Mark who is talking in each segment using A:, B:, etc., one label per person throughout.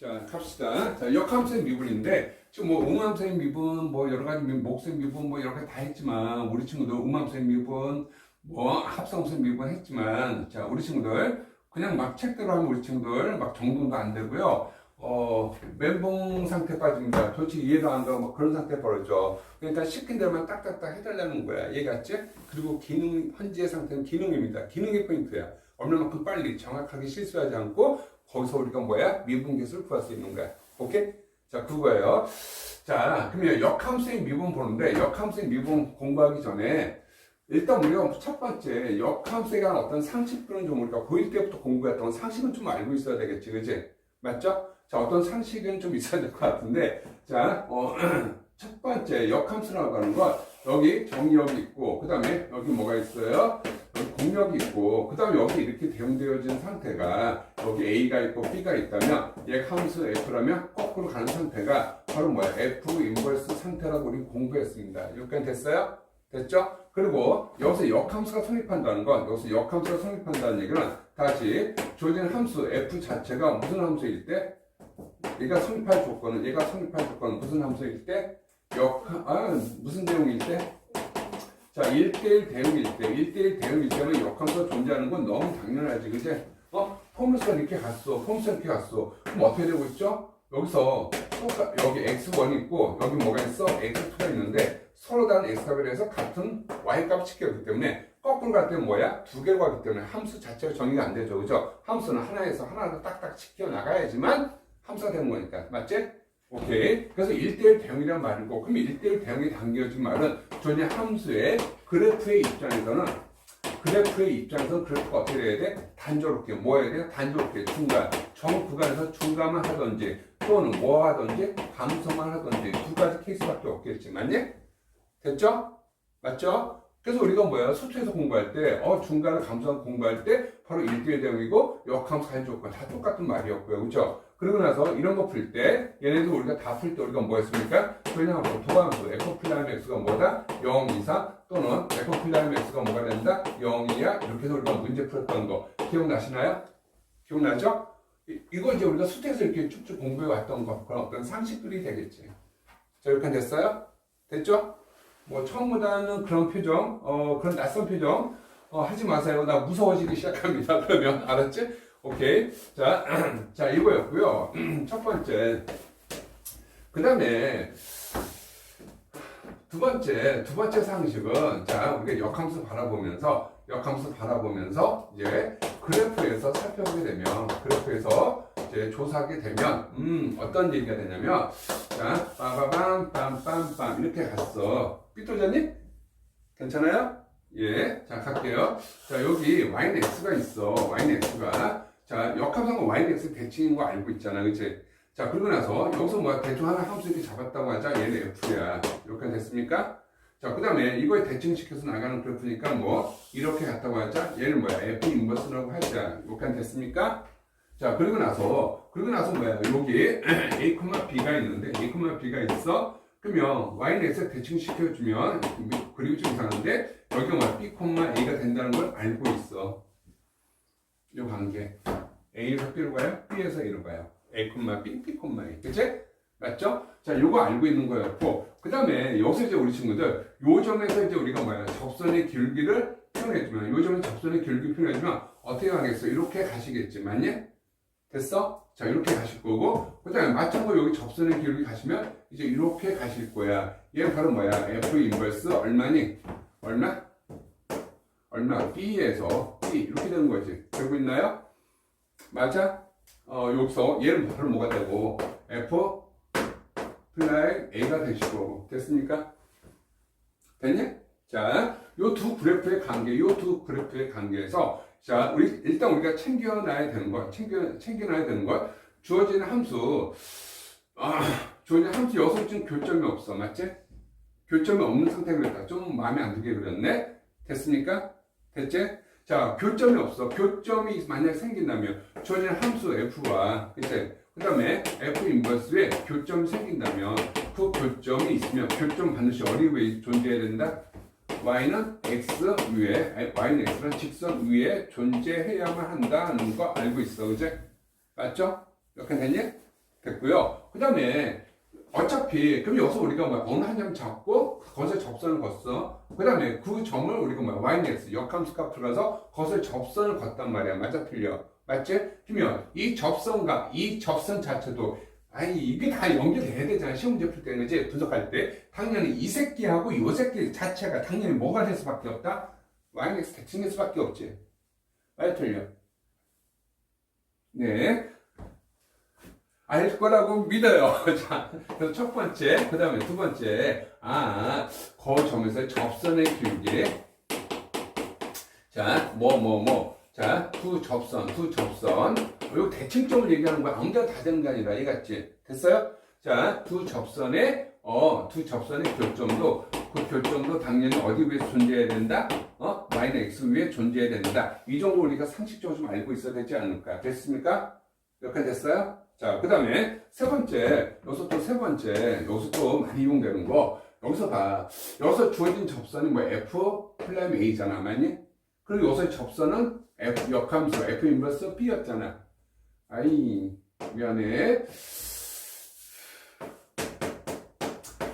A: 자, 갑시다. 자, 역함수의 미분인데, 지금 뭐, 음함수의 미분, 뭐, 여러 가지 미- 목수의 미분, 뭐, 여러 가지 다 했지만, 우리 친구들 음함수의 미분, 뭐, 합성수의 미분 했지만, 자, 우리 친구들, 그냥 막 책대로 하면 우리 친구들, 막 정돈도 안 되고요. 어, 멘붕 상태 빠집니다. 도대체 이해도 안 가고, 뭐 그런 상태 벌어져. 그러니까 시킨 대로만 딱딱딱 해달라는 거야. 이해갔지? 그리고 기능, 현재의 상태는 기능입니다. 기능이 포인트야. 얼마만큼 빨리 정확하게 실수하지 않고, 거기서 우리가 뭐야? 미분계수를 구할 수 있는 거야. 오케이? 자, 그거예요. 자, 그러면 역함수의 미분 보는데, 역함수의 미분 공부하기 전에, 일단 우리가 첫 번째, 역함수에 관한 어떤 상식들은 좀 우리가 고1 때부터 공부했던 상식은 좀 알고 있어야 되겠지, 그지? 맞죠? 자, 어떤 상식은 좀 있어야 될 것 같은데, 자, 어, 첫 번째, 역함수라고 하는 건, 여기 정의역이 있고, 그 다음에 여기 뭐가 있어요? 공역이 있고, 그 다음에 여기 이렇게 대응되어진 상태가, 여기 A가 있고 B가 있다면, 얘 함수 F라면 거꾸로 가는 상태가 바로 뭐야? F 인버스 상태라고 우리 공부했습니다. 여기까지 됐어요? 됐죠? 그리고 여기서 역함수가 성립한다는 건, 여기서 역함수가 성립한다는 얘기는 다시 주어진 함수 F 자체가 무슨 함수일 때, 얘가 성립할 조건은, 얘가 성립할 조건은 무슨 함수일 때, 역, 아, 무슨 대응일 때? 자, 1대1 대응일 때, 1대1 대응일 때는 역함수가 존재하는 건 너무 당연하지, 그지? 어? 폼수가 이렇게 갔어. 폼수가 이렇게 갔어. 그럼 어떻게 되고 있죠? 여기서, 여기 x1 있고, 여기 뭐가 있어? x2가 있는데, 서로 다른 x값에 대해서 같은 y값 지켰기 때문에, 거꾸로 갈 때는 뭐야? 두 개로 가기 때문에 함수 자체가 정의가 안 되죠. 그죠? 함수는 하나에서 하나로 딱딱 지켜 나가야지만 함수가 되는 거니까. 맞지? 오케이. 그래서 1대1 대응이란 말이고, 그럼 1대1 대응이 담겨진 말은 전혀 함수의 그래프의 입장에서는 그래프의 입장에서는 그래프가 어떻게 돼야 돼? 단조롭게 뭐 해야 돼? 단조롭게 중간 정 구간에서 중간만 하든지 또는 뭐 하든지 감소만 하든지 두 가지 케이스밖에 없겠지 맞니? 됐죠? 맞죠? 그래서 우리가 뭐야 수투에서 공부할 때 어 중간을 감소한 공부할 때 바로 1대1 대응이고 역함수 할 조건 다 똑같은 말이었고요 그죠? 그러고 나서 이런 거 풀 때 얘네들 우리가 다 풀 때 우리가 뭐 했습니까? 그냥 뭐 도함수 에코 플라임 x가 뭐다? 0 이상 또는 에코 플라임 x가 뭐가 된다? 0이야 이렇게 해서 우리가 문제 풀었던 거 기억나시나요? 기억나죠? 이, 이걸 이제 우리가 수태에서 이렇게 쭉쭉 공부해 왔던 거 그런 어떤 상식들이 되겠지 자 이렇게 됐어요? 됐죠? 뭐 처음보다는 그런 표정 어 그런 낯선 표정 어, 하지 마세요 나 무서워지기 시작합니다 그러면 알았지? 오케이 자, 자 이거였고요 첫 번째 그 다음에 두 번째 두 번째 상식은 자 우리가 역함수 바라보면서 역함수 바라보면서 이제 그래프에서 살펴보게 되면 그래프에서 이제 조사하게 되면 음 어떤 얘기가 되냐면 자 빠바밤 빰빰빰 이렇게 갔어 삐뚤졌니? 괜찮아요? 예, 자 갈게요. 자 여기 yx가 있어. yx가 자 역함수는 yx 대칭인 거 알고 있잖아, 그치? 자 그러고 나서 여기서 뭐야 대충 하나 함수 이렇게 잡았다고 하자. 얘는 f야. 이렇게 됐습니까? 자 그 다음에 이거에 대칭시켜서 나가는 그래프니까 뭐 이렇게 갔다고 하자. 얘는 뭐야 f 인버스라고 하자. 이렇게 됐습니까? 자 그리고 나서 그리고 나서 뭐야 여기 a, b가 있는데 a, b가 있어. 그러면 y는 x에 대칭시켜주면 그리고 좀 이상한데 여기가 뭐야 b, a가 된다는 걸 알고 있어. 이 관계 a에서 b로 가요, b에서 a로 가요. a, b, b, a. 그치? 맞죠? 자, 요거 알고 있는 거였고, 그 다음에 여기서 이제 우리 친구들, 요 점에서 이제 우리가 뭐야, 접선의 길기를 표현해주면, 요 점에 접선의 길기 표현해주면, 어떻게 가겠어? 이렇게 가시겠지, 맞니? 됐어? 자, 이렇게 가실 거고, 그 다음에 마찬가지로 여기 접선의 길기 가시면, 이제 이렇게 가실 거야. 얘는 바로 뭐야? F 인버스 얼마니? 얼마? 얼마? B에서 이렇게 되는 거지. 되고 있나요? 맞아? 어, 여기서 얘는 바로 뭐가 되고, F 플라이 A가 되시고, 됐습니까? 됐냐? 자, 요 두 그래프의 관계, 요 두 그래프의 관계에서, 자, 우리, 일단 우리가 챙겨놔야 되는 것, 챙겨, 챙겨놔야 되는 것, 주어진 함수, 아, 주어진 함수 여섯 지금 교점이 없어, 맞지? 교점이 없는 상태로 그랬다. 좀 마음에 안 들게 그렸네? 됐습니까? 됐지? 자, 교점이 없어. 교점이 만약 생긴다면, 주어진 함수 f와, 그치? 그 다음에 f 인버스에 교점이 생긴다면, 그 교점이 있으면, 교점 반드시 어디 위에 존재해야 된다? y는 x 위에, y는 x는 직선 위에 존재해야만 한다는 거 알고 있어. 그치? 맞죠? 이렇게 됐니? 됐고요. 그 다음에 어차피 그럼 여기서 우리가 뭐 어느 한 점 잡고 거기서 접선을 걷어. 그 다음에 그 점을 우리가 뭐 yx 역함수 값 들어가서 거기서 접선을 걷단 말이야. 맞아 틀려. 맞지? 그러면 이 접선과 이 접선 자체도 아니 이게 다 연결돼야 되잖아. 시험 문제 풀 때는 이제 분석할 때 당연히 이 새끼하고 이 새끼 자체가 당연히 뭐가 될 수밖에 없다. yx 대칭될 수밖에 없지. 맞아 틀려. 네. 알 거라고 믿어요. 자, 그래서 첫 번째, 그 다음에 두 번째, 아, 거 점에서 접선의 길기. 자, 뭐, 뭐, 뭐. 자, 두 접선, 두 접선. 이거 대칭점을 얘기하는 거야. 아무데나 다 되는 게 아니라, 이해갔지? 됐어요? 자, 두 접선의, 어, 두 접선의 교점도, 그 교점도 당연히 어디 위에 존재해야 된다? 어? y는 x 위에 존재해야 된다. 이 정도 우리가 상식적으로 좀 알고 있어야 되지 않을까? 됐습니까? 여기까지 됐어요? 자, 그 다음에 세 번째, 여기서 또 세 번째, 여기서 또 많이 이용되는 거, 여기서 봐. 여기서 주어진 접선이 뭐 F 플라임 A잖아, 맞니? 그리고 여기서 접선은 F 역함수, F 인버스 B였잖아. 아이, 미안해.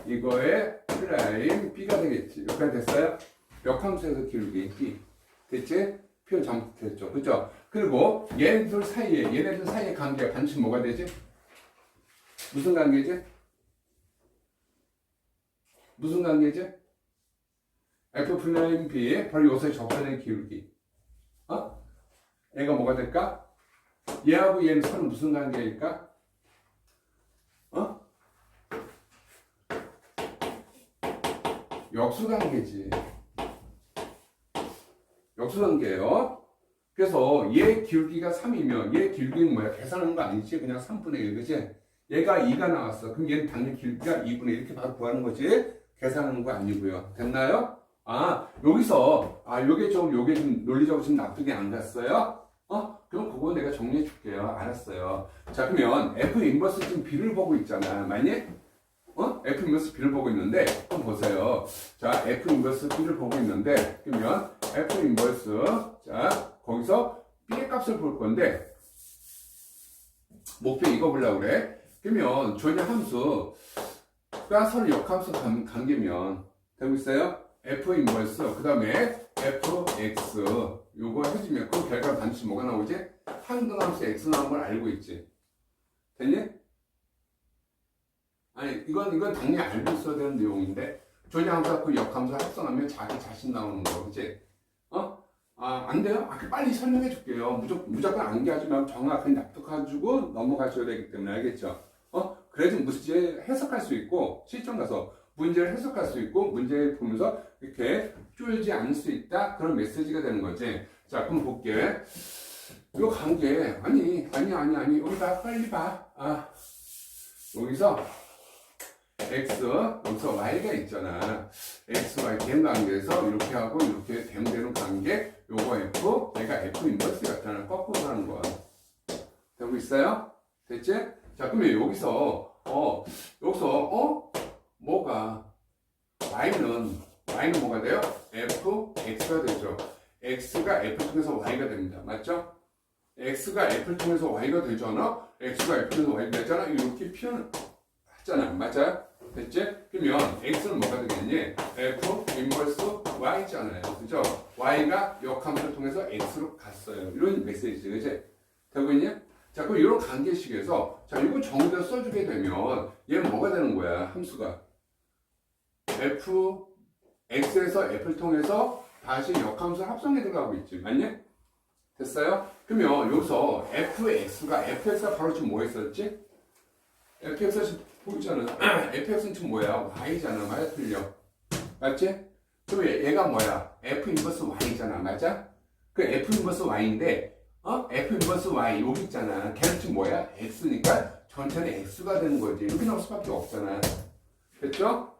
A: 이거의 플라임 B가 되겠지. 여기까지 됐어요? 역함수에서 기울기 B. 됐지? 표현 잘못했죠. 그죠? 그리고 얘네들 사이에, 얘네들 사이의 관계가 반드시 뭐가 되지? 무슨 관계지? 무슨 관계지? F 플라임 B, 바로 요새 접선의 기울기. 어? 얘가 뭐가 될까? 얘하고 얘는 서로 무슨 관계일까? 어? 역수 관계지. 역수 관계예요. 그래서 얘 기울기가 3이면 얘 기울기는 뭐야? 계산하는 거 아니지? 그냥 3분의 1, 그지? 얘가 2가 나왔어. 그럼 얘는 당연히 기울기가 2분의 1 이렇게 바로 구하는 거지? 계산하는 거 아니고요. 됐나요? 아, 여기서, 아, 요게 좀, 요게 좀 논리적으로 좀 납득이 안 갔어요? 어? 그럼 그거 내가 정리해 줄게요. 알았어요. 자, 그러면 F 인버스 지금 B를 보고 있잖아. 만약, 어? F 인버스 B를 보고 있는데, 한번 보세요. 자, F 인버스 B를 보고 있는데, 그러면 F 인버스, 자, 거기서 B의 값을 볼 건데, 목표 이거 보려고 그래. 그러면 조냐 함수가 서로 역함수 관, 관계면, 되고 있어요? F 인버스, 그 다음에 fx, 요거 해주면 그 결과 반드시 뭐가 나오지? 항등함수 x 나온 걸 알고 있지. 됐니? 아니, 이건, 이건 당연히 알고 있어야 되는 내용인데, 조냐함수와 그 역함수 합성하면 자기 자신 나오는 거, 그치? 어? 아, 안 돼요? 아, 빨리 설명해 줄게요. 무조건, 무조건 암기하지 말고 정확하게 납득해주고 넘어가셔야 되기 때문에 알겠죠? 어? 그래야지 문제 해석할 수 있고, 실전 가서 문제를 해석할 수 있고, 문제 보면서 이렇게 쫄지 않을 수 있다? 그런 메시지가 되는 거지. 자, 그럼 볼게. 요 관계, 아니, 아니, 아니, 아니, 여기 봐, 빨리 봐. 아, 여기서 x, 여기서 y가 있잖아. x, y 된 관계에서 이렇게 하고 이렇게 대응되는 관계, 요거 f, 얘가 f 인버스 같잖아. 거꾸로 하는 거야. 되고 있어요? 됐지? 자, 그러면 여기서, 어, 여기서, 어? 뭐가, y는, y는 뭐가 돼요? f, x가 되죠. x가 f 통해서 y가 됩니다. 맞죠? x가 f를 통해서 y가 되잖아. x가 f를 통해서 y가 되잖아. 이렇게 표현 하잖아. 맞아요? 됐지? 그러면 x는 뭐가 되겠니? f 인버스 y잖아요. 그죠? y가 역함수를 통해서 x로 갔어요. 이런 메시지, 그지? 되고 있니? 자, 그럼 이런 관계식에서 자, 이거 정의를 써주게 되면 얘는 뭐가 되는 거야? 함수가 f x에서 f를 통해서 다시 역함수 합성에 들어가고 있지. 맞니? 됐어요? 그러면 여기서 fx가 fx가 바로 지금 뭐 했었지? fx가 보이잖아. fx는 지금 뭐야? y잖아. 맞아? 틀려. 맞지? 그럼 얘- 얘가 뭐야? f 인버스 y잖아. 맞아? 그 f 인버스 y인데 어? f 인버스 y 여기 있잖아. 걔는 지금 뭐야? x니까 전체는 x가 되는 거지. 이렇게 나올 수밖에 없잖아. 됐죠?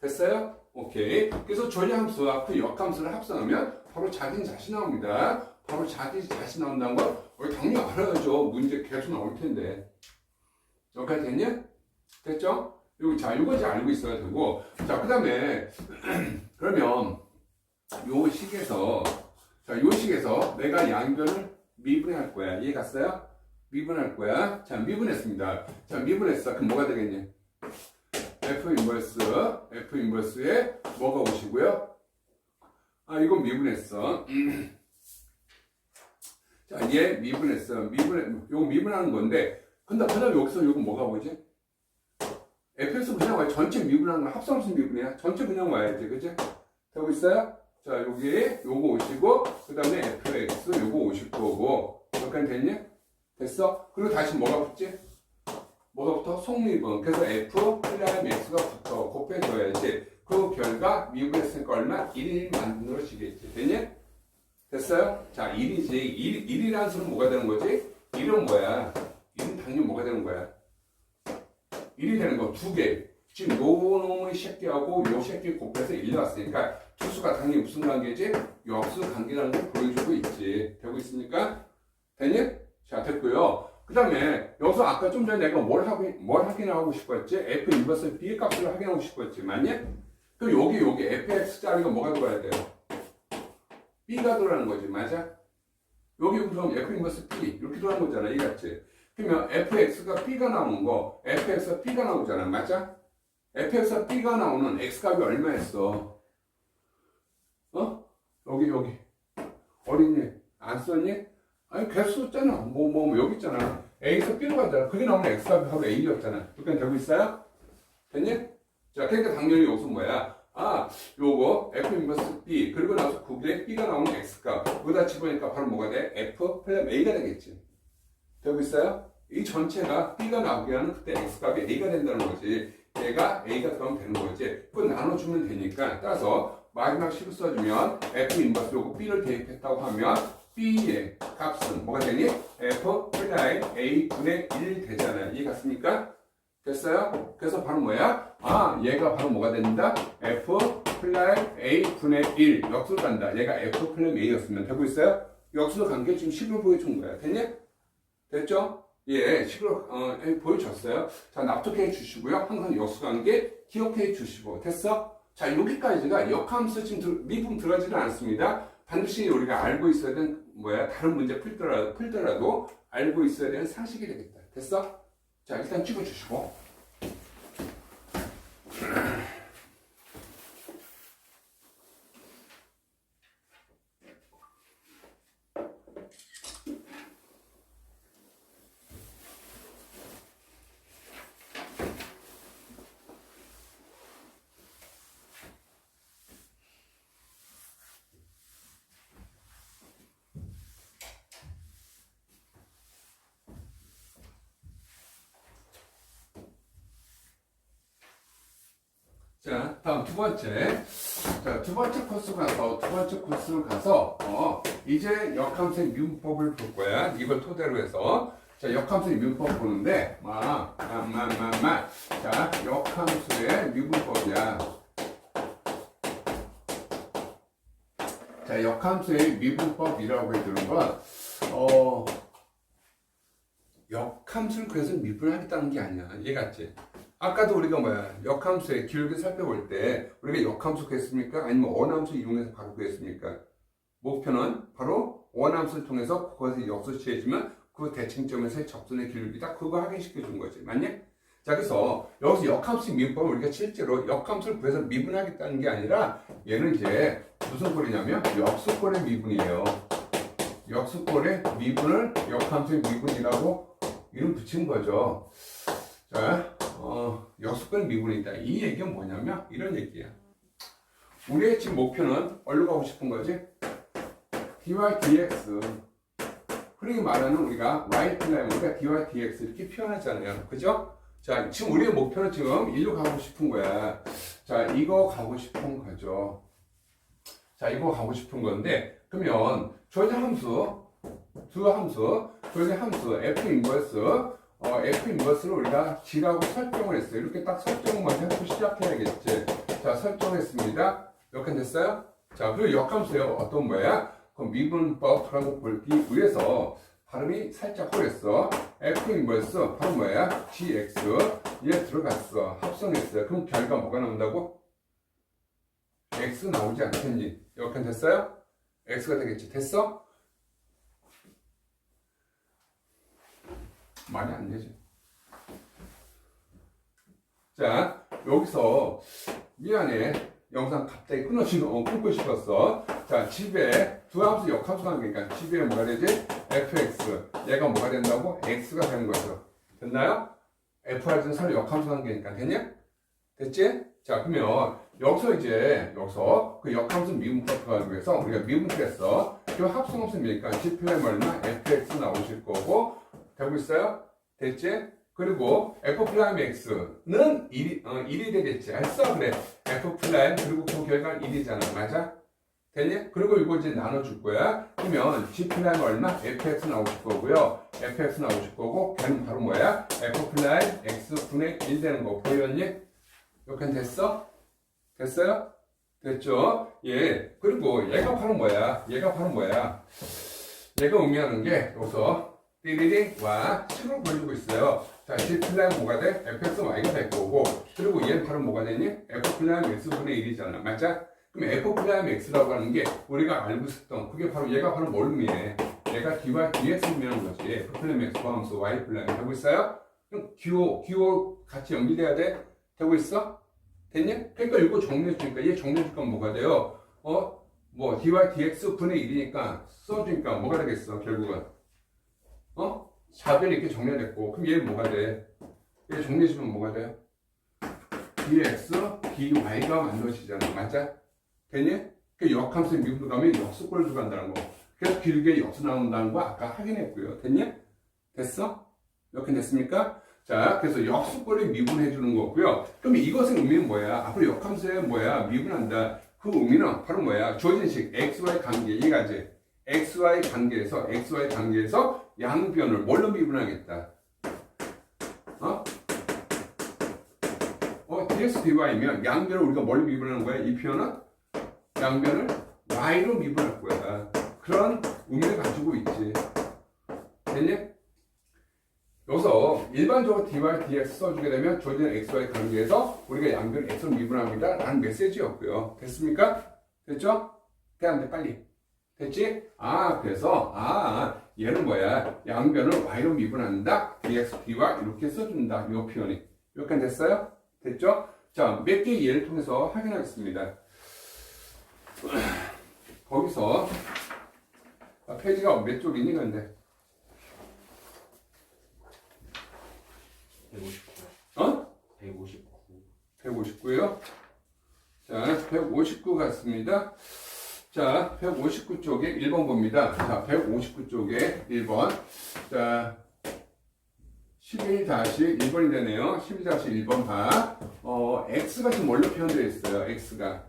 A: 됐어요? 오케이. 그래서 전향함수와 그 역함수를 합성하면 바로 자기 자신 나옵니다. 바로 자기 자신 나온다는 걸 당연히 알아야죠. 문제 계속 나올 텐데. 여기까지 됐냐? 됐죠? 요, 자, 요거 이제 알고 있어야 되고. 자, 그 다음에, 그러면, 요 식에서, 자, 요 식에서 내가 양변을 미분할 거야. 이해 갔어요? 미분할 거야. 자, 미분했습니다. 자, 미분했어. 그럼 뭐가 되겠니? F 인버스, F 인버스에 뭐가 오시고요? 아, 이건 미분했어. 자, 얘 미분했어. 미분, 요거 미분하는 건데, 근데 그 다음에 여기서 요거 뭐가 오지? Fx 그냥 와야 전체 미분하는 건 합성수 미분이야. 전체 그냥 와야지. 그지? 되고 있어요? 자, 여기 요거 오시고, 그 다음에 fx 요거 오실 거고, 여기까지 됐니? 됐어? 그리고 다시 뭐가 붙지? 뭐가 붙어? 속미분. 그래서 f 플라임 x가 붙어. 곱해줘야지. 그 결과 미분했으니까 얼마? 1 만들어지겠지. 됐니? 됐어요? 자, 1이지. 1, 1이라는 수는 뭐가 되는 거지? 1은 뭐야? 1은 당연히 뭐가 되는 거야? 1이 되는 거 두 개. 지금 요 놈의 새끼하고 요 새끼 곱해서 1 나왔으니까 두 수가 당연히 무슨 관계지? 역수 관계라는 걸 보여주고 있지. 되고 있습니까? 됐니? 자, 됐고요. 그 다음에 여기서 아까 좀 전에 내가 뭘 확인, 뭘 확인하고 싶었지? F 인버스 B의 값을 확인하고 싶었지. 맞니? 그럼 여기, 여기 fx 자리가 뭐가 들어야 돼요? B가 들어가는 거지. 맞아? 여기 그럼 F 인버스 B 이렇게 들어가는 거잖아. 이같이. 그러면 fx가 b가 나오는 거, fx가 b가 나오잖아. 맞아? fx가 b가 나오는 x 값이 얼마였어? 어? 여기 여기 어린이 안 썼니? 아니 계속 썼잖아. 뭐뭐 여기 있잖아. a에서 b로 가잖아. 그게 나오는 x 값이 바로 a였잖아. 여기까지 되고 있어요? 됐니? 자, 그러니까 당연히 여기서 뭐야? 아, 요거 f 인버스 b 그리고 나서 구글에 b가 나오는 x 값 여기다 집어니까 바로 뭐가 돼? f 플러스 a가 되겠지. 되고 있어요? 이 전체가 B가 나오게 하는 그때 X값이 A가 된다는 거지. 얘가 A가 들어가면 되는 거지. 그거 나눠주면 되니까. 따라서 마지막 식을 써주면 F 인버스 요거 B를 대입했다고 하면 B의 값은 뭐가 되니? F 플라이 A분의 1 되잖아요. 이해 갔습니까? 됐어요? 그래서 바로 뭐야? 아, 얘가 바로 뭐가 된다? F 플라이 A분의 1. 역수로 간다. 얘가 F 플라이 A였으면 되고 있어요? 역수로 관계 지금 식을 보여준 거야. 됐니? 됐죠? 예, 식으로 어, 예, 보여줬어요. 자, 납득해 주시고요. 항상 역수관계 기억해 주시고 됐어? 자, 여기까지가 역함수 지금 들, 미분 들어가지는 않습니다. 반드시 우리가 알고 있어야 되는 뭐야 다른 문제 풀더라도, 풀더라도 알고 있어야 되는 상식이 되겠다. 됐어? 자, 일단 찍어주시고. 자, 다음 두 번째. 자, 두 번째 코스 가서, 두 번째 코스를 가서, 어, 이제 역함수의 미분법을 볼 거야. 이걸 토대로 해서. 자, 역함수의 미분법 보는데, 마, 마, 마, 마, 마. 자, 역함수의 미분법이야. 자, 역함수의 미분법이라고 해주는 건, 어, 역함수를 그래서 미분하겠다는 게 아니야. 이해 갔지? 아까도 우리가 뭐야 역함수의 기울기 살펴볼 때 우리가 역함수 구했습니까? 아니면 원함수 이용해서 바로 구했습니까? 목표는 바로 원함수를 통해서 그것을 역수 취해지면 그 대칭점에서의 접선의 기울기다 그거 확인시켜 준 거지 맞냐? 자 그래서 여기서 역함수 미분법을 우리가 실제로 역함수를 구해서 미분하겠다는 게 아니라 얘는 이제 무슨 꼴이냐면 역수꼴의 미분이에요 역수꼴의 미분을 역함수의 미분이라고 이름 붙인 거죠 자 어, 역수권 미분이 있다. 이 얘기는 뭐냐면 이런 얘기야. 우리의 지금 목표는 어디로 가고 싶은 거지? dy dx. 흔히 말하는 우리가 y 플라임 우리가 dy dx 이렇게 표현하잖아요. 그죠? 자, 지금 우리의 목표는 지금 일로 가고 싶은 거야. 자, 이거 가고 싶은 거죠. 자, 이거 가고 싶은 건데, 그러면 조제 함수, 두 함수, 조제 함수, f 인버스, 어, F 인버스를 우리가 G라고 설정을 했어요. 이렇게 딱 먼저 해서 시작해야겠지. 자, 설정했습니다. 이렇게 됐어요? 자, 그리고 역함수예요. 어떤 거야? 그럼 미분법이라고 보기 위해서 발음이 살짝 호랬어. F 인버스 바로 뭐야? GX 얘 들어갔어. 합성했어요. 그럼 결과 뭐가 나온다고? X 나오지 않겠니? 이렇게 됐어요? X가 되겠지. 됐어? 말이 안 되지. 자, 여기서 미안해. 영상 갑자기 끊어지고 어, 끊고 싶었어. 자, 집에 두 함수 역함수 관계니까 집에 뭐가 되지? fx. 얘가 뭐가 된다고? x가 되는 거죠. 됐나요? fr는 서로 역함수 관계니까 됐냐? 됐지? 자, 그러면 여기서 이제 여기서 그 역함수 미분법 구하기 위해서 우리가 미분했어. 그 합성함수니까 플레임 얼마? fx 나오실 거고 되고 있어요? 됐지? 그리고 f 프라임 x는 1이, 어, 1이 되겠지. 알았어? 그래. f 프라임 그리고 그 결과는 1이잖아. 맞아? 됐니? 그리고 이거 이제 나눠줄 거야. 그러면 g 프라임 얼마? fx 나오실 거고요. fx 나오실 거고 걔는 바로 뭐야? f 프라임 x 분의 1 되는 거 보였니? 이렇게 됐어? 됐어요? 됐죠? 예. 그리고 얘가 바로 뭐야? 얘가 바로 뭐야? 얘가 의미하는 게 여기서 띠리링과 식으로 보여주고 있어요. 자, C 플라임 뭐가 돼? fx y가 될 거고 그리고 얘는 바로 뭐가 되니? f 플라임 x분의 1이잖아. 맞아? 그럼 f 플라임 x라고 하는 게 우리가 알고 있었던 그게 바로 얘가 바로 뭘 의미해? 얘가 dy dx 의미하는 거지. f 플라임 x 포함해서 y 플라임 되고 있어요? 그럼 기호, 기호 같이 연결돼야 돼? 되고 있어? 됐냐? 그러니까 이거 정리해주니까 얘 정리해줄 건 뭐가 돼요? 어? 뭐 dy dx 분의 1이니까 써주니까 뭐가 되겠어 결국은 어? 좌변이 이렇게 정리됐고 그럼 얘는 뭐가 돼? 얘 정리해주면 뭐가 돼요? dx dy가 만들어지잖아 맞아? 됐니? 그 역함수의 미분 가면 역수꼴을 주간다는 거 그래서 길게 역수 나온다는 거 아까 확인했고요 됐니? 됐어? 이렇게 됐습니까? 자, 그래서 역수꼴을 미분해 주는 거고요. 그럼 이것의 의미는 뭐야? 앞으로 역함수에 뭐야? 미분한다. 그 의미는 바로 뭐야? 주어진 식 xy 관계 이가지. xy 관계에서 xy 관계에서 양변을 뭘로 미분하겠다? 어? 어, dx dy면 양변을 우리가 뭘로 미분하는 거야? 이 표현은 양변을 y로 미분할 거야. 그런 의미를 가지고 있지. 됐니? 여기서 일반적으로 dy, dx 써주게 되면 주어진 xy 관계에서 우리가 양변 x로 미분합니다. 라는 메시지였고요. 됐습니까? 됐죠? 대안돼 빨리. 됐지? 아 그래서 아 얘는 뭐야? 양변을 y로 미분한다. dx, dy 이렇게 써준다. 이 표현이. 여기까지 됐어요? 됐죠? 자, 몇 개의 예를 통해서 확인하겠습니다. 거기서 아, 페이지가 몇 쪽이니 근데?
B: 159.
A: 어?
B: 159.
A: 159요. 자, 159 같습니다. 자, 159쪽에 1번 봅니다. 자, 159쪽에 1번. 자, 11-1번이 되네요. 11-1번 봐. 어, x가 지금 뭘로 표현되어 있어요? x가.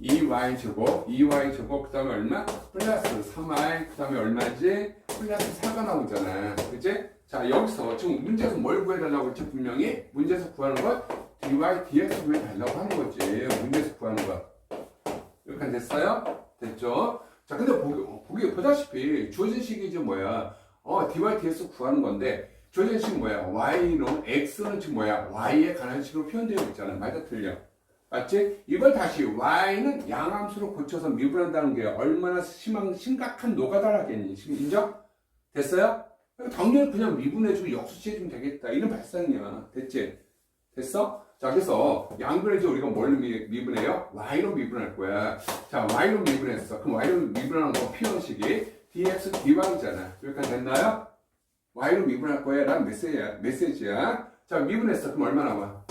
A: 2y 제곱, 2y 제곱, 그 다음에 얼마? 플러스 3y, 그 다음에 얼마지? 플러스 4가 나오잖아. 그치? 자, 여기서 지금 문제에서 뭘 구해달라고 했지? 분명히 문제에서 구하는 걸 dy, dx 구해달라고 하는 거지. 문제에서 구하는 거. 여기까지 됐어요? 됐죠? 자, 근데 보기, 보기, 보다시피 주어진 식이 이제 뭐야? 어, dy, dx 구하는 건데, 주어진 식이 뭐야? y는, x는 지금 뭐야? y에 관한 식으로 표현되어 있잖아. 맞아, 틀려. 맞지? 이걸 다시 y는 양함수로 고쳐서 미분한다는 게 얼마나 심한, 심각한 노가다라겠니? 지금 인정? 됐어요? 당연히 그냥 미분해주고 역수치해주면 되겠다. 이런 발상이야. 됐지? 됐어? 자, 그래서 이제 우리가 뭘로 미, 미분해요? y로 미분할 거야. 자, y로 미분했어. 그럼 y로 미분하는 거 표현식이 dx dy잖아. 여기까지 됐나요? y로 미분할 거야. 라는 메시지야. 메시지야. 자, 미분했어. 그럼 얼마 나와?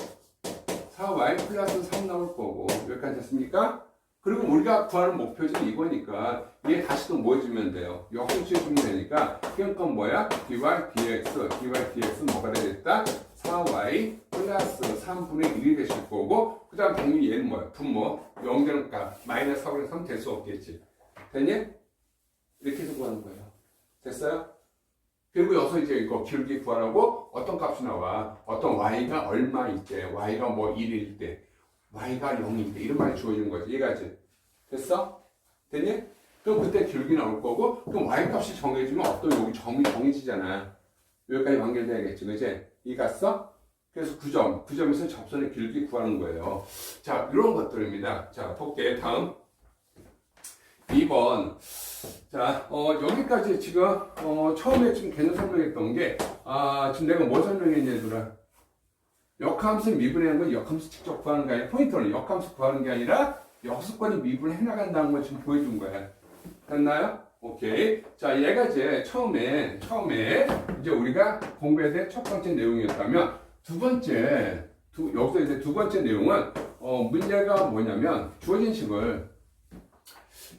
A: 4y 플러스 3 나올 거고. 여기까지 됐습니까? 그리고 우리가 구하는 목표는 이거니까 얘 다시 또 뭐 해주면 돼요? 역수치 해주면 되니까 그러니까 뭐야? dy dx, dy dx는 뭐가 되겠다? 4y 플러스 3분의 1이 되실 거고 그 다음 당연히 얘는 뭐야? 분모 0 되니까 마이너스 4분의 3 될 수 없겠지 됐니? 이렇게 해서 구하는 거예요 됐어요? 그리고 여기서 이제 이거 길게 구하라고 어떤 값이 나와 어떤 y가 얼마일 때 y가 뭐 1일 때 y가 0일 때 이런 말이 주어지는 거지 이해가지? 됐어? 됐니? 그럼 그때 기울기 나올 거고 그럼 y 값이 정해지면 어떤 여기 점이 정해지잖아 여기까지 연결돼야겠지 그지? 이 갔어? 그래서 9점 9점에서 접선의 길기 구하는 거예요 자 이런 것들입니다 자 볼게 다음 2번 자 어, 여기까지 지금 어, 처음에 지금 개념 설명했던 게 아, 지금 내가 뭐 설명했냐, 얘들아? 역함수 미분하는 건 역함수 직접 구하는 게 아니라, 포인트는 역함수 구하는 게 아니라, 역수권이 미분을 해나간다는 걸 지금 보여준 거야. 됐나요? 오케이. 자, 얘가 이제 처음에, 처음에, 이제 우리가 공부해야 될 첫 번째 내용이었다면, 두 번째, 두, 여기서 이제 두 번째 내용은, 어, 문제가 뭐냐면, 주어진 식을,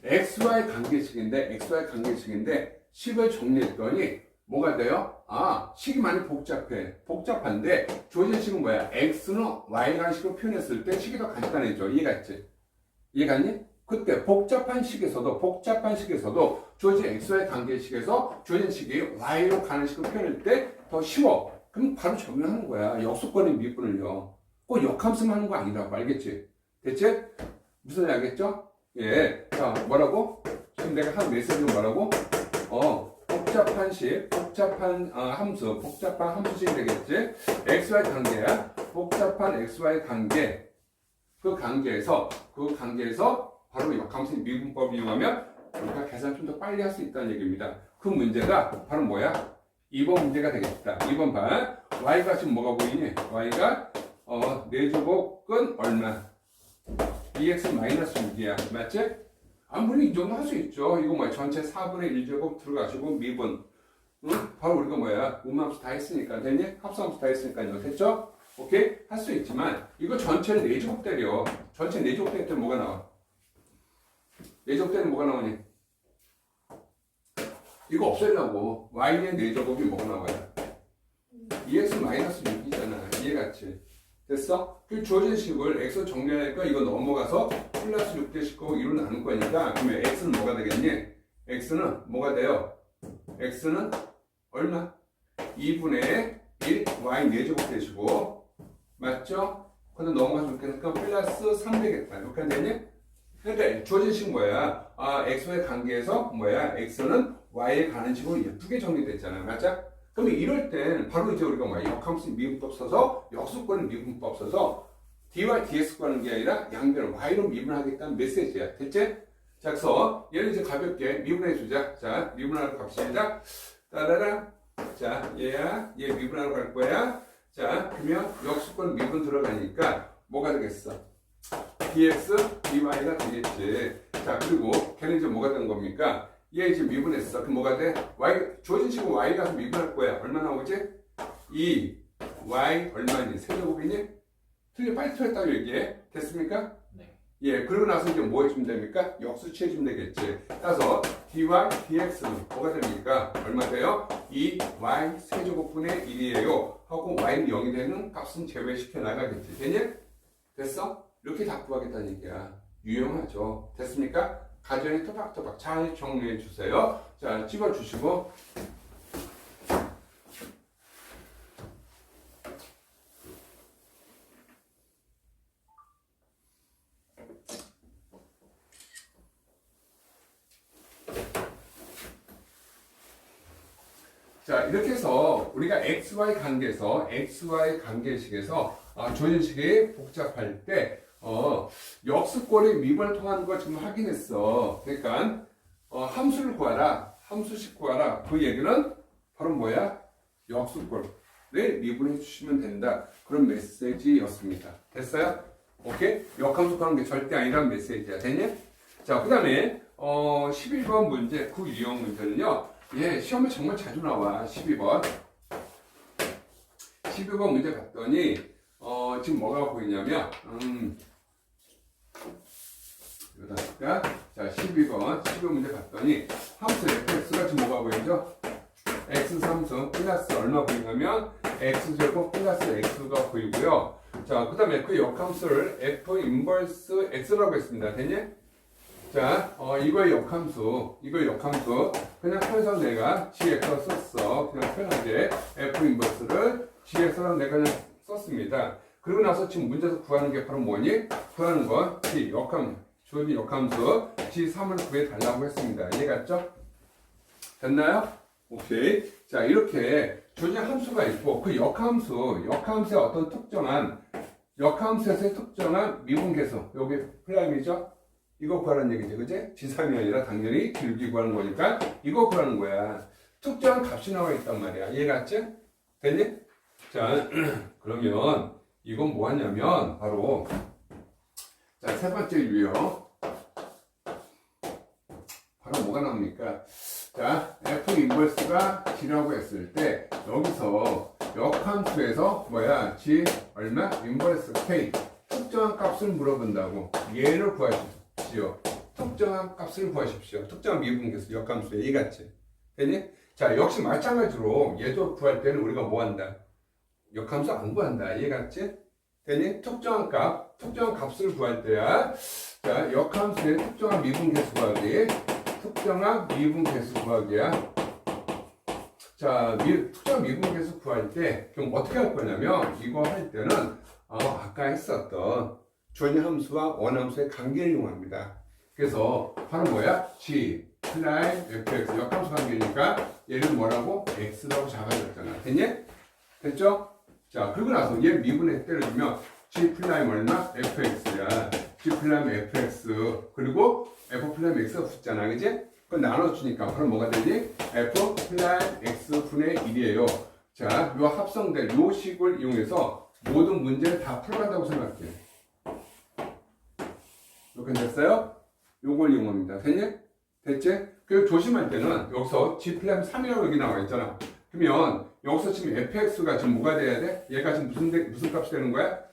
A: XY 관계식인데, XY 관계식인데, 식을 정리했더니, 뭐가 돼요? 아, 식이 많이 복잡해. 복잡한데, 주어진 식은 뭐야? X는 Y라는 식으로 표현했을 때 식이 더 간단해져. 이해갔지? 이해갔니? 그때 복잡한 식에서도, 복잡한 식에서도, 주어진 XY 관계식에서 주어진 식이 Y로 가는 식으로 표현할 때 더 쉬워. 그럼 바로 적용하는 거야. 역수권의 미분을요. 꼭 역함수만 하는 거 아니라고. 알겠지? 됐지? 무슨 말 알겠죠? 예. 자, 뭐라고? 지금 내가 한 메시지는 뭐라고? 어, 복잡한 식, 복잡한 어, 함수, 복잡한 함수식이 되겠지? XY 관계야. 복잡한 XY 관계. 그 관계에서, 그 관계에서 바로 역함수 미분법 이용하면 우리가 계산 좀 더 빨리 할 수 있다는 얘기입니다. 그 문제가 바로 뭐야? 2번 문제가 되겠다. 2번 반. Y가 지금 뭐가 보이니? Y가 어, 4제곱은 얼마? 2x 마이너스 6이야. 맞지? 아무리 이 정도 할 수 있죠. 이거 뭐야? 전체 4분의 1제곱 들어가지고 미분. 응? 바로 우리가 뭐야? 음함수 다 했으니까. 됐니? 합성함수 다 했으니까요. 됐죠? 오케이? 할 수 있지만, 이거 전체를 4제곱 때려. 전체 4제곱 때릴 때 뭐가 나와? 4제곱 때는 뭐가 나오니? 이거 없애려고. y의 4제곱이 뭐가 나와요? 2x 마이너스 6이잖아. 이해갔지? 됐어? 그 주어진 식을 x 정리하니까 이거 넘어가서 플러스 6 대씩 거고 2로 나눌 거니까 그러면 x는 뭐가 되겠니? x는 뭐가 돼요? x는 얼마? 2분의 1 y 4제곱 되시고 맞죠? 근데 넘어가서 이렇게 하니까 플러스 3 되겠다. 이렇게 되니? 그러니까 주어진 식 뭐야? 아, x와의 관계에서 뭐야? x는 y에 가는 식으로 예쁘게 정리됐잖아. 맞죠? 그러면 이럴 땐 바로 이제 우리가 뭐야? 역함수 미분법 써서 역수권 미분법 써서 dy dx 구하는 게 아니라 양변을 y로 미분하겠다는 메시지야. 됐지? 자, 그래서 얘를 이제 가볍게 미분해 주자. 자, 미분하러 갑시다. 따라라. 자, 얘야. 얘 미분하러 갈 거야. 자, 그러면 역수권 미분 들어가니까 뭐가 되겠어? Dx dy가 되겠지. 자, 그리고 걔는 이제 뭐가 되는 겁니까? 얘 이제 미분했어. 그럼 뭐가 돼? y 주어진 식은 y 가서 미분할 거야. 얼마 나오지? 2 y 얼마니? 세제곱이니? 틀려 빨리 틀렸다고 얘기해. 됐습니까?
B: 네.
A: 예, 그러고 나서 이제 뭐 해주면 됩니까? 역수 취해주면 되겠지. 따라서 dy dx는 뭐가 됩니까? 얼마 돼요? 2y 세제곱분의 1이에요. 하고 y는 0이 되는 값은 제외시켜 나가겠지. 됐니? 됐어? 이렇게 다 구하겠다는 얘기야. 유용하죠. 됐습니까? 가정에 토박토박 잘 정리해 주세요. 자, 찍어 주시고. 자, 이렇게 해서 우리가 XY 관계에서 XY 관계식에서 아, 조현식이 복잡할 때 어, 역수권의 미분을 통하는 걸 지금 확인했어. 그러니까 어, 함수를 구하라, 함수식 구하라. 그 얘기는 바로 뭐야? 역수권을 미분해 주시면 된다. 그런 메시지였습니다. 됐어요? 오케이? 역함수 구하는 게 절대 아니란 메시지야. 됐냐? 자, 그 다음에 어, 11번 문제, 그 유형 문제는요. 예, 시험에 정말 자주 나와. 12번. 12번 문제 봤더니 어, 지금 뭐가 보이냐면 음, 이거다니까 자 12번 12번 문제 봤더니 함수 fx가 지금 뭐가 보이죠? x 함수 플러스 얼마 보이냐면 x제곱 플러스 x가 보이고요 자 그 다음에 그 역함수를 f 인버스 x라고 했습니다 됐냐? 자, 어, 이거의 역함수, 이거의 역함수, 그냥 편해서 내가 gx로 썼어. 그냥 편하게 f 인버스를 gx로 내가 그냥 썼습니다. 그리고 나서 지금 문제에서 구하는 게 바로 뭐니? 구하는 건 g 역함, 주어진 역함수 g3을 구해 달라고 했습니다. 이해갔죠? 됐나요? 오케이. 자, 이렇게 주어진 함수가 있고 그 역함수, 역함수의 어떤 특정한 역함수에서의 특정한 미분계수, 여기 프라임이죠? 이거 구하는 얘기지, 그지? 지삼이 아니라 당연히 길기 구하는 거니까 이거 구하는 거야. 특정한 값이 나와 있단 말이야. 이해갔지? 됐니? 자, 그러면 이건 뭐 하냐면 바로 자, 세 번째 유형. 바로 뭐가 나옵니까? 자, F 인버스가 G라고 했을 때 여기서 역함수에서 뭐야? G 얼마? 인버스 K 특정한 값을 물어본다고 얘를 구하십시오. 특정한 값을 구하십시오. 특정한 미분계수 역함수에 이 같이 됐니? 자, 역시 마찬가지로 얘도 구할 때는 우리가 뭐 한다? 역함수 안 구한다. 이해갔지? 되니? 특정한 값, 특정한 값을 구할 때야. 자, 역함수의 특정한 미분계수 구하기. 특정한 미분계수 구하기야. 자, 미, 특정한 미분계수 구할 때, 그럼 어떻게 할 거냐면, 이거 할 때는, 어, 아까 했었던 전함수와 원함수의 관계를 이용합니다. 그래서, 바로 뭐야? G, 플라임, fx, 역함수 관계니까, 얘를 뭐라고? x라고 잡아줬잖아. 됐니? 됐죠? 자, 그리고 나서 얘 미분에 때려주면 g 플라임 얼마? fx야. g 플라임 fx 그리고 f 플라임 x가 붙잖아, 그지? 그걸 나눠주니까 바로 뭐가 되지? f 플라임 x 분의 1이에요. 자, 요 합성된 요 식을 이용해서 모든 문제를 다 풀어간다고 생각해. 이렇게 됐어요? 요걸 이용합니다. 됐니? 됐지? 그리고 조심할 때는 여기서 g 플라임 3이라고 여기 나와 있잖아. 그러면 여기서 지금 fx가 지금 뭐가 돼야 돼? 얘가 지금 무슨 데- 무슨 값이 되는 거야?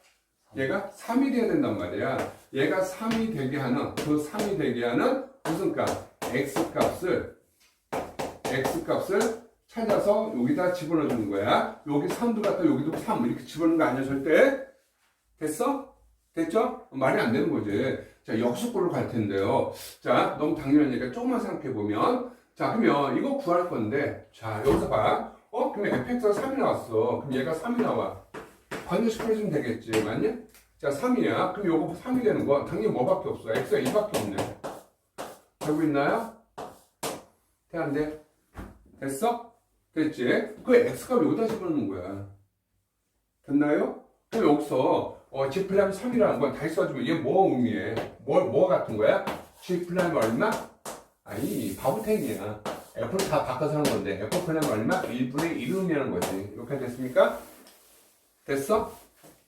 A: 얘가 3이 돼야 된단 말이야. 얘가 3이 되게 하는 그 3이 되게 하는 무슨 값? x 값을 x 값을 찾아서 여기다 집어넣어 주는 거야. 여기 3도 갖다 여기도 3 이렇게 집어넣는 거 아니야 절대? 됐어? 됐죠? 말이 안 되는 거지. 자 역수꼴로 갈 텐데요. 자 너무 당연하니까 조금만 생각해 보면 자 그러면 이거 구할 건데 자 여기서 봐. 어 그럼 fx가 3이 나왔어. 그럼 얘가 3이 나와. 관여시켜주면 되겠지. 맞냐? 자 3이야. 그럼 요거 3이 되는 거 당연히 뭐밖에 없어. x가 2밖에 없네. 되고 있나요? 돼? 됐어? 됐지? 그 x가 여기다 집어넣는 거야. 됐나요? 그럼 여기서 어, G 플라임 3이라는 건 다시 써주면 얘 뭐 의미해? 뭐, 뭐 같은 거야? G 플라임 얼마? 아니 바보탱이야. F를 다 바꿔서 하는 건데 F 플라임 얼마? 1분의 1 의미하는 거지. 이렇게 됐습니까? 됐어?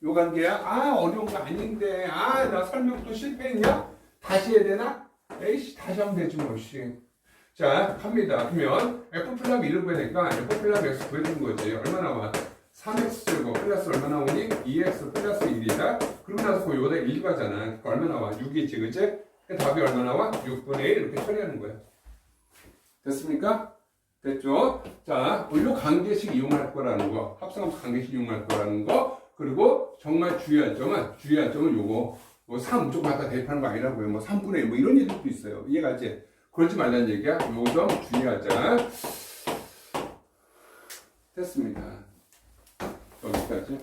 A: 요 관계야? 아 어려운 거 아닌데 아 나 설명 또 실패했냐? 다시 해야 되나? 에이씨 다시 하면 되지 뭐 씨. 자 갑니다. 그러면 F 플라임 1을 구해야니까 F 플라임 X 구해주는 거지. 얼마 나와? 3x 제곱 플러스 얼마 나오니? 2x 플러스 1이다. 그러고 나서 그 요다 1 가잖아. 그러니까 얼마 나와? 6이지, 그치? 그 답이 얼마 나와? 6분의 1 이렇게 처리하는 거야. 됐습니까? 됐죠? 자, 요 관계식 이용할 거라는 거, 합성함수 관계식 이용할 거라는 거, 그리고 정말 주의할 점은, 주의할 점은 요거, 뭐 3 무조건 갖다 대입하는 거 아니라고요. 뭐 3분의 1, 뭐 이런 얘기도 있어요. 이해가지? 그러지 말라는 얘기야. 요점 주의하자. 됐습니다. 여기까지.